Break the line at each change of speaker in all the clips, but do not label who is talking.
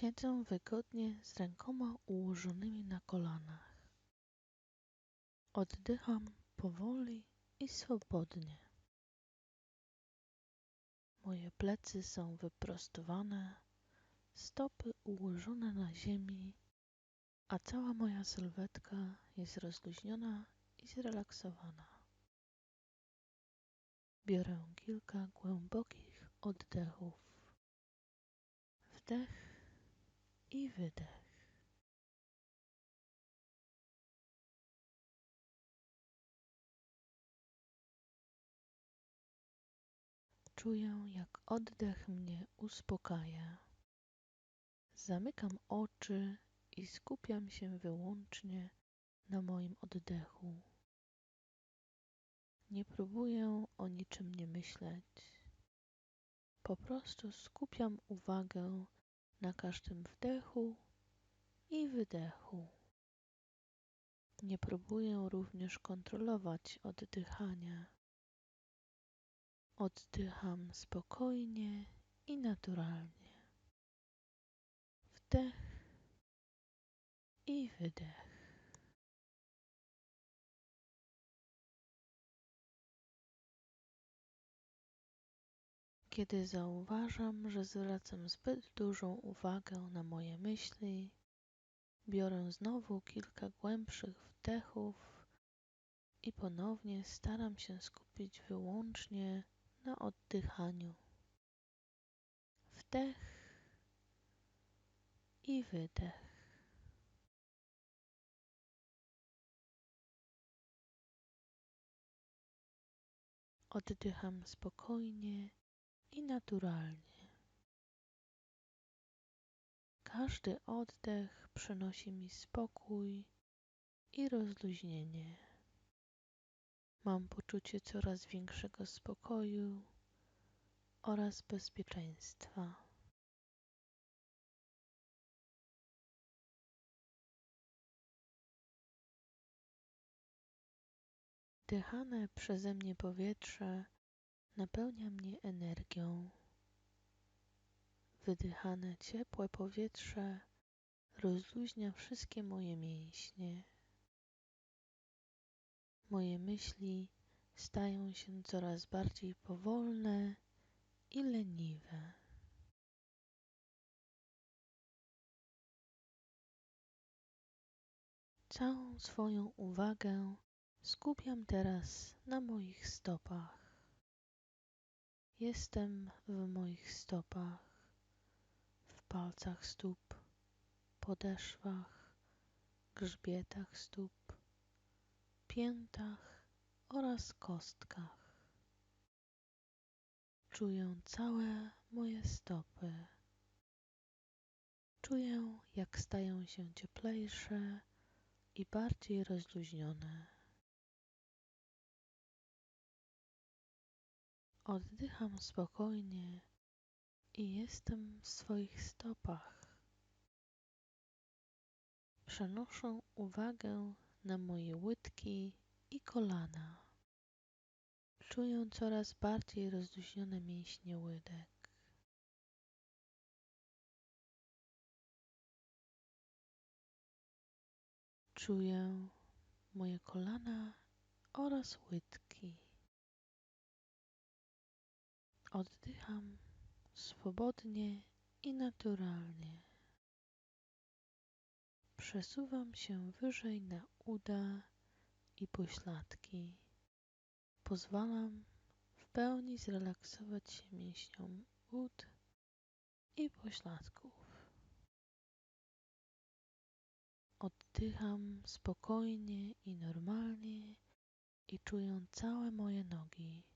Siedzę wygodnie z rękoma ułożonymi na kolanach. Oddycham powoli i swobodnie. Moje plecy są wyprostowane, stopy ułożone na ziemi, a cała moja sylwetka jest rozluźniona i zrelaksowana. Biorę kilka głębokich oddechów. Wdech i wydech. Czuję, jak oddech mnie uspokaja. Zamykam oczy i skupiam się wyłącznie na moim oddechu. Nie próbuję o niczym nie myśleć. Po prostu skupiam uwagę na każdym wdechu i wydechu. Nie próbuję również kontrolować oddychania. Oddycham spokojnie i naturalnie. Wdech i wydech. Kiedy zauważam, że zwracam zbyt dużą uwagę na moje myśli, biorę znowu kilka głębszych wdechów i ponownie staram się skupić wyłącznie na oddychaniu. Wdech i wydech. Oddycham spokojnie i naturalnie. Każdy oddech przynosi mi spokój i rozluźnienie. Mam poczucie coraz większego spokoju oraz bezpieczeństwa. Wdychane przeze mnie powietrze napełnia mnie energią. Wydychane ciepłe powietrze rozluźnia wszystkie moje mięśnie. Moje myśli stają się coraz bardziej powolne i leniwe. Całą swoją uwagę skupiam teraz na moich stopach. Jestem w moich stopach, w palcach stóp, podeszwach, grzbietach stóp, piętach oraz kostkach. Czuję całe moje stopy. Czuję, jak stają się cieplejsze i bardziej rozluźnione. Oddycham spokojnie i jestem w swoich stopach. Przenoszę uwagę na moje łydki i kolana. Czuję coraz bardziej rozluźnione mięśnie łydek. Czuję moje kolana oraz łydki. Oddycham swobodnie i naturalnie. Przesuwam się wyżej na uda i pośladki. Pozwalam w pełni zrelaksować się mięśniom ud i pośladków. Oddycham spokojnie i normalnie i czuję całe moje nogi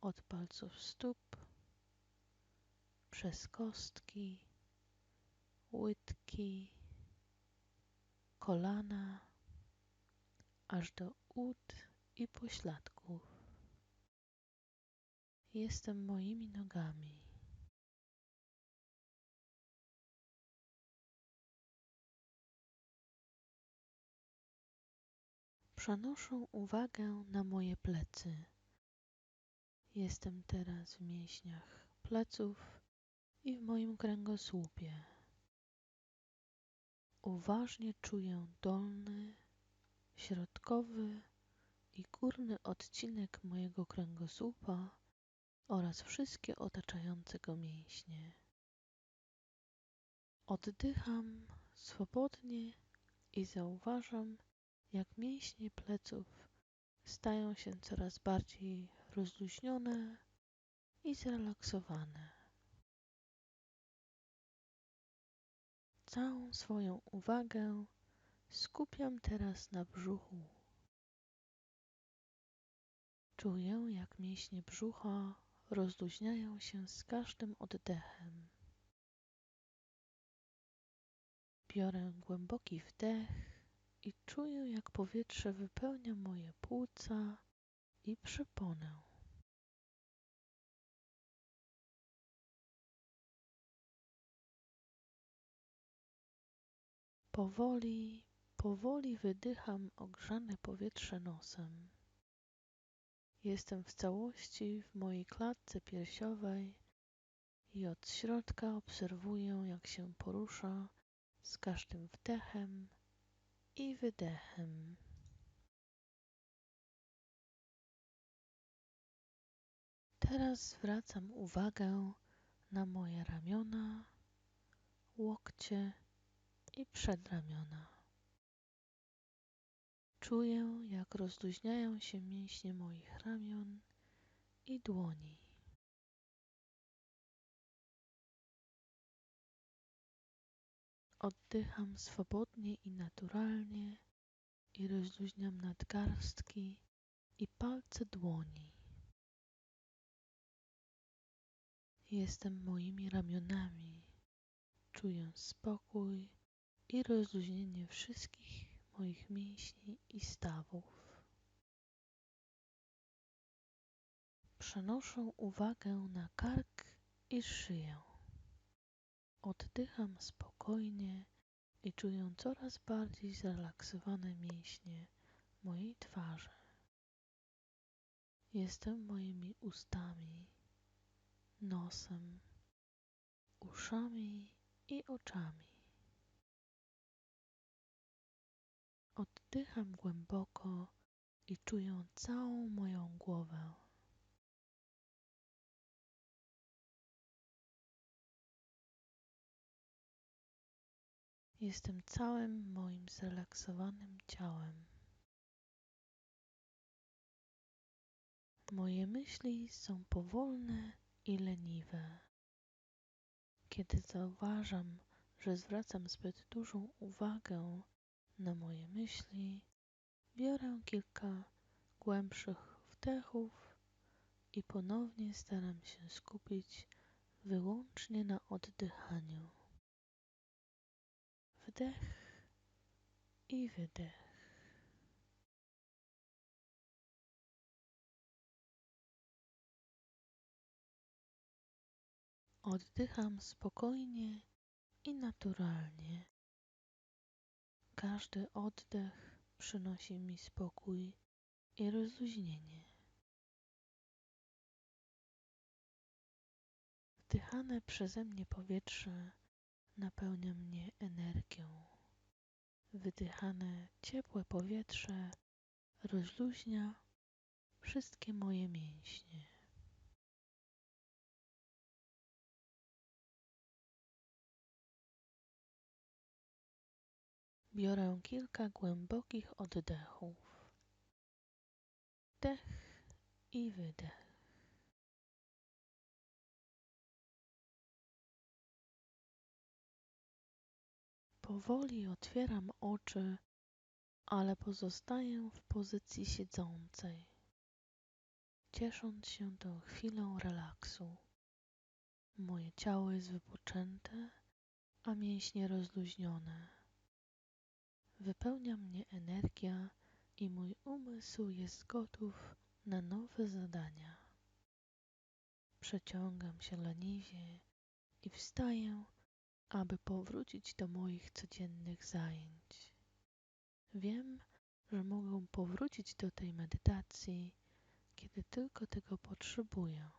od palców stóp przez kostki, łydki, kolana, aż do ud i pośladków. Jestem moimi nogami. Przenoszę uwagę na moje plecy. Jestem teraz w mięśniach pleców i w moim kręgosłupie. Uważnie czuję dolny, środkowy i górny odcinek mojego kręgosłupa oraz wszystkie otaczające go mięśnie. Oddycham swobodnie i zauważam, jak mięśnie pleców stają się coraz bardziej rozluźnione i zrelaksowane. Całą swoją uwagę skupiam teraz na brzuchu. Czuję, jak mięśnie brzucha rozluźniają się z każdym oddechem. Biorę głęboki wdech i czuję, jak powietrze wypełnia moje płuca i przyponę. Powoli, powoli wydycham ogrzane powietrze nosem. Jestem w całości w mojej klatce piersiowej i od środka obserwuję, jak się porusza z każdym wdechem i wydechem. Teraz zwracam uwagę na moje ramiona, łokcie i przedramiona. Czuję, jak rozluźniają się mięśnie moich ramion i dłoni. Oddycham swobodnie i naturalnie i rozluźniam nadgarstki i palce dłoni. Jestem moimi ramionami. Czuję spokój i rozluźnienie wszystkich moich mięśni i stawów. Przenoszę uwagę na kark i szyję. Oddycham spokojnie i czuję coraz bardziej zrelaksowane mięśnie mojej twarzy. Jestem moimi ustami, nosem, uszami i oczami. Oddycham głęboko i czuję całą moją głowę. Jestem całym moim zrelaksowanym ciałem. Moje myśli są powolne i leniwe. Kiedy zauważam, że zwracam zbyt dużą uwagę na moje myśli, biorę kilka głębszych wdechów i ponownie staram się skupić wyłącznie na oddychaniu. Wdech i wydech. Oddycham spokojnie i naturalnie. Każdy oddech przynosi mi spokój i rozluźnienie. Wdychane przeze mnie powietrze napełnia mnie energią. Wydychane ciepłe powietrze rozluźnia wszystkie moje mięśnie. Biorę kilka głębokich oddechów. Wdech i wydech. Powoli otwieram oczy, ale pozostaję w pozycji siedzącej, ciesząc się tą chwilą relaksu. Moje ciało jest wypoczęte, a mięśnie rozluźnione. Wypełnia mnie energia i mój umysł jest gotów na nowe zadania. Przeciągam się leniwie i wstaję aby powrócić do moich codziennych zajęć. Wiem, że mogę powrócić do tej medytacji, kiedy tylko tego potrzebuję.